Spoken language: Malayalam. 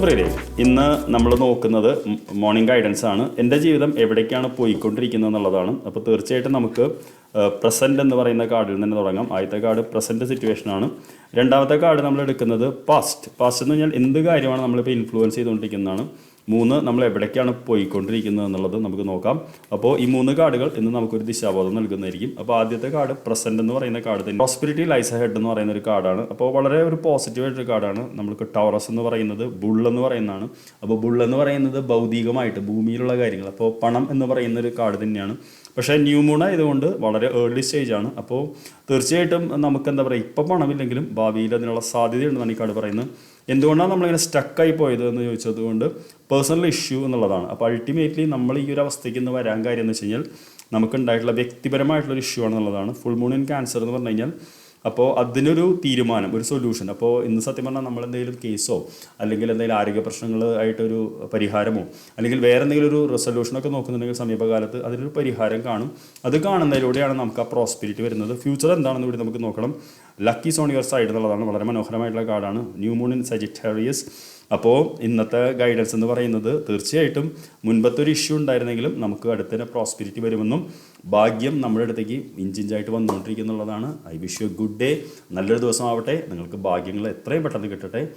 പ്രിയരെ. ഇന്ന് നമ്മൾ നോക്കുന്നത് മോർണിംഗ് ഗൈഡൻസ് ആണ്. എന്റെ ജീവിതം എവിടേക്കാണ് പോയിക്കൊണ്ടിരിക്കുന്നത് എന്നുള്ളതാണ് അപ്പോൾ തീർച്ചയായിട്ടും നമുക്ക് പ്രസന്റ് എന്ന് പറയുന്ന കാർഡിൽ നിന്ന് തുടങ്ങാം. ആദ്യത്തെ കാർഡ് പ്രസന്റ് സിറ്റുവേഷൻ ആണ്. രണ്ടാമത്തെ കാർഡ് നമ്മൾ എടുക്കുന്നത് പാസ്റ്റ് പാസ്റ്റ് എന്ന് പറഞ്ഞാൽ എന്ത് കാര്യമാണ് നമ്മളിപ്പോൾ ഇൻഫ്ലുവൻസ് ചെയ്തുകൊണ്ടിരിക്കുന്നതാണ്. മൂന്ന് നമ്മൾ എവിടേക്കാണ് പോയിക്കൊണ്ടിരിക്കുന്നത് എന്നുള്ളത് നമുക്ക് നോക്കാം. അപ്പോൾ ഈ മൂന്ന് കാർഡുകൾ ഇന്ന് നമുക്കൊരു ദിശാബോധം നൽകുന്നതായിരിക്കും. അപ്പോൾ ആദ്യത്തെ കാർഡ് പ്രസന്റ് എന്ന് പറയുന്ന കാർഡ് തന്നെ പ്രോസ്പിരിറ്റി ലൈസ ഹെഡ് എന്ന് പറയുന്ന ഒരു കാർഡാണ്. അപ്പോൾ വളരെ ഒരു പോസിറ്റീവ് ആയിട്ടൊരു കാർഡാണ്. നമുക്ക് ടവറസ് എന്ന് പറയുന്നത് ബുൾ എന്ന് പറയുന്നതാണ്. അപ്പോൾ ബുൾ എന്ന് പറയുന്നത് ഭൗതികമായിട്ട് ഭൂമിയിലുള്ള കാര്യങ്ങൾ. അപ്പോൾ പണം എന്ന് പറയുന്ന ഒരു കാർഡ് തന്നെയാണ്. പക്ഷേ ന്യൂ മൂൺ ആയതുകൊണ്ട് വളരെ ഏർലി സ്റ്റേജ് ആണ്. അപ്പോൾ തീർച്ചയായിട്ടും നമുക്ക് എന്താ പറയുക ഇപ്പം പണമില്ലെങ്കിലും ഭാവിയിൽ അതിനുള്ള സാധ്യതയുണ്ടെന്നാണ് ഈ കാർഡ് പറയുന്നത്. എന്തുകൊണ്ടാണ് നമ്മളിങ്ങനെ സ്റ്റക്കായി പോയത് എന്ന് ചോദിച്ചത് കൊണ്ട് പേഴ്സണൽ ഇഷ്യൂ എന്നുള്ളതാണ്. അപ്പോൾ അൾട്ടിമേറ്റ്ലി നമ്മൾ ഈ ഒരു അവസ്ഥയ്ക്ക് ഇന്ന് വരാൻ കാര്യം എന്ന് വെച്ച് കഴിഞ്ഞാൽ നമുക്കുണ്ടായിട്ടുള്ള വ്യക്തിപരമായിട്ടുള്ള ഒരു ഇഷ്യൂ ആണെന്നുള്ളതാണ്. ഫുൾ മൂൺ ഇൻ ക്യാൻസർ എന്ന് പറഞ്ഞു കഴിഞ്ഞാൽ അപ്പോൾ അതിനൊരു തീരുമാനം ഒരു സൊല്യൂഷൻ അപ്പോൾ ഇന്ന് സത്യം പറഞ്ഞാൽ നമ്മൾ എന്തെങ്കിലും കേസോ അല്ലെങ്കിൽ എന്തെങ്കിലും ആരോഗ്യ പ്രശ്നങ്ങൾ ആയിട്ടൊരു പരിഹാരമോ അല്ലെങ്കിൽ വേറെ എന്തെങ്കിലും ഒരു റെസൊല്യൂഷനൊക്കെ നോക്കുന്നുണ്ടെങ്കിൽ സമീപകാലത്ത് അതിനൊരു പരിഹാരം കാണും. അത് കാണുന്നതിലൂടെയാണ് നമുക്ക് ആ പ്രോസ്പിരിറ്റി വരുന്നത്. ഫ്യൂച്ചർ എന്താണെന്ന് കൂടി നമുക്ക് നോക്കണം. ലക്കി സോൺ യുവർ സൈഡ് എന്നുള്ളതാണ് വളരെ മനോഹരമായിട്ടുള്ള കാർഡാണ്. ന്യൂ മൂൺ ഇൻ സജിറ്റേറിയസ് അപ്പോൾ ഇന്നത്തെ ഗൈഡൻസ് എന്ന് പറയുന്നത് തീർച്ചയായിട്ടും മുൻപത്തെ ഒരു ഇഷ്യൂ ഉണ്ടായിരുന്നെങ്കിലും നമുക്ക് അടുത്തന്നെ പ്രോസ്പിരിറ്റി വരുമെന്നും ഭാഗ്യം നമ്മുടെ അടുത്തേക്ക് ഇഞ്ചിഞ്ചായിട്ട് വന്നുകൊണ്ടിരിക്കുന്നുള്ളതാണ്. I wish you good day നല്ലൊരു ദിവസമാവട്ടെ. നിങ്ങൾക്ക് ഭാഗ്യങ്ങൾ എത്രയും പെട്ടെന്ന് കിട്ടട്ടെ.